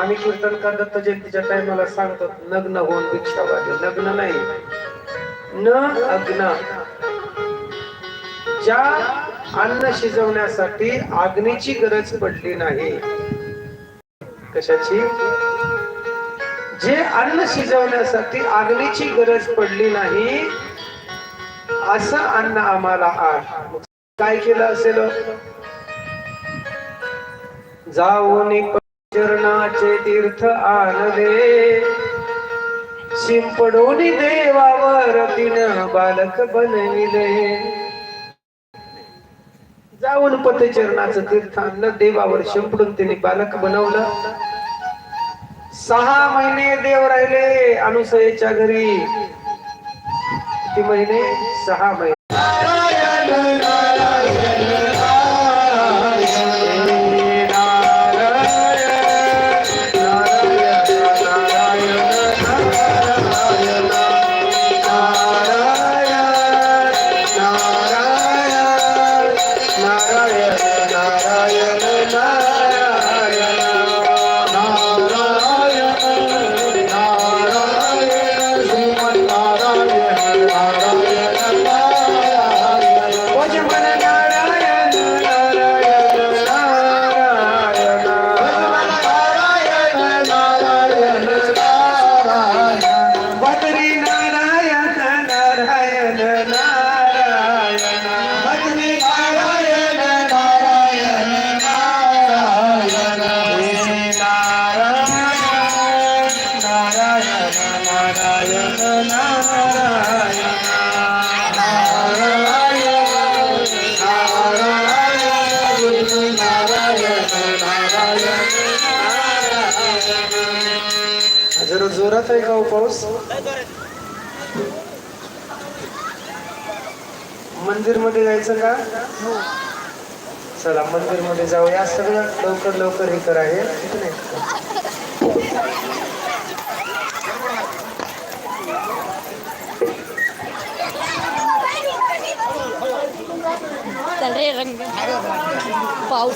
आम्ही कीर्तनकार दत्त जयंतीच्या टायमाला सांगतो नग्न होऊन भिक्षा वाढली. लग्न नाही. न अग्न. ज्या अन्न शिजवण्यासाठी अग्नीची गरज पडली नाही. कशाची? जे अन्न शिजवण्यासाठी अग्नीची गरज पडली नाही असं अन्न आम्हाला आण. मग काय केलं असेल? जाऊन चरणाचे तीर्थ आणले. शिंपडून देवावर तिन बालक बनविले. जाऊन पतचरणाचं तीर्थ आणलं. देवावर शिंपडून तिने बालक बनवलं. सहा महिने देव राहिले अनुसयेच्या घरी. किती महिने सहा महिने. बद्री नारायण नारायण नारायण बद्री नारायण नारायण नारायण नारायण नारायण नारायण नारायण जरा जोरात आहे का हो पाऊस? मंदिरमध्ये जायचं का? चला मंदिरमध्ये जाऊया. सगळं लवकर लवकर हे करा हे. रंग. पाऊस.